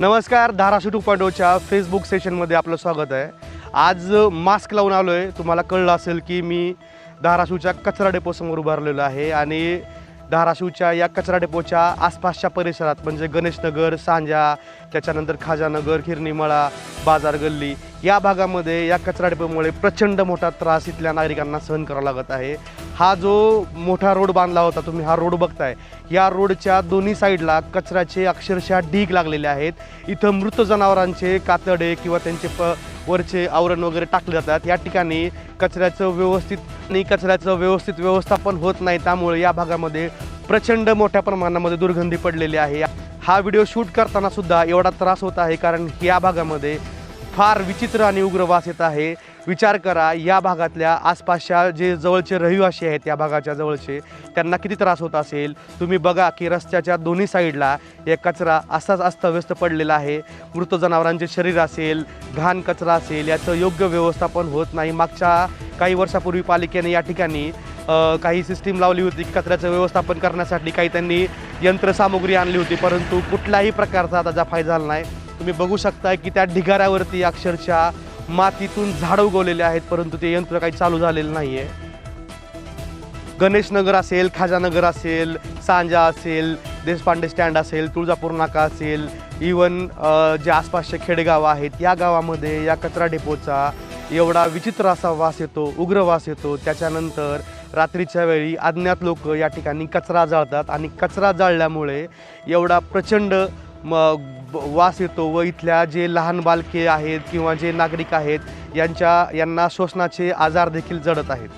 नमस्कार Dharashiv two point ओच्या Facebook सेशनमध्ये आपलं स्वागत आहे. आज मास्क लावून आलो आहे तुम्हाला कळलं असेल की मी धाराशिवच्या कचरा डेपोसमोर उभारलेलो आहे आणि धाराशिवच्या या कचरा डेपोच्या आसपासच्या परिसरात म्हणजे गणेशनगर सांजा त्याच्यानंतर खाजानगर हिरणीमळा बाजार गल्ली या भागामध्ये या कचरा डिपोमुळे प्रचंड मोठा त्रास इथल्या नागरिकांना सहन करावा लागत आहे. हा जो मोठा रोड बांधला होता तुम्ही हा रोड बघताय. या रोडच्या दोन्ही साईडला कचऱ्याचे अक्षरशः ढीग लागलेले आहेत. इथं मृत जनावरांचे कातडे किंवा त्यांचे प वरचे आवरण वगैरे टाकले जातात. या ठिकाणी कचऱ्याचं व्यवस्थित आणि कचऱ्याचं व्यवस्थित व्यवस्थापन होत नाही त्यामुळे या भागामध्ये प्रचंड मोठ्या प्रमाणामध्ये दुर्गंधी पडलेली आहे. हा व्हिडिओ शूट करताना सुद्धा एवढा त्रास होत आहे कारण या भागामध्ये फार विचित्र आणि उग्र वास येत आहे. विचार करा या भागातल्या आसपासच्या जे जवळचे रहिवासी आहेत या भागाच्या जवळचे त्यांना किती त्रास होत असेल? तुम्ही बघा की रस्त्याच्या दोन्ही साईडला एक कचरा असाच अस्तव्यस्त पडलेला आहे. मृत जनावरांचे शरीर असेल घाण कचरा असेल याचं योग्य व्यवस्थापन होत नाही. मागच्या काही वर्षापूर्वी पालिकेने या ठिकाणी काही सिस्टीम लावली होती कचऱ्याचं व्यवस्थापन करण्यासाठी काही त्यांनी यंत्रसामुग्री आणली होती. परंतु कुठल्याही प्रकारचा त्याचा फायदा झाला नाही. तुम्ही बघू शकताय की त्या ढिगाऱ्यावरती अक्षरशः मातीतून झाडं उगवलेले आहेत परंतु ते यंत्र काही चालू झालेलं नाही आहे गणेशनगर असेल खाजानगर असेल सांजा असेल देशपांडे स्टँड असेल तुळजापूर नाका असेल इवन जे आसपासचे खेडेगाव आहेत या गावामध्ये या कचरा डेपोचा एवढा विचित्र असा वास येतो उग्र वास येतो. त्याच्यानंतर रात्रीच्या वेळी अज्ञात लोक या ठिकाणी कचरा जाळतात आणि कचरा जाळल्यामुळे एवढा प्रचंड मग वास येतो व इथल्या जे लहान बालके आहेत किंवा जे नागरिक आहेत यांच्या यांना श्वसनाचे आजार देखील जडत आहेत.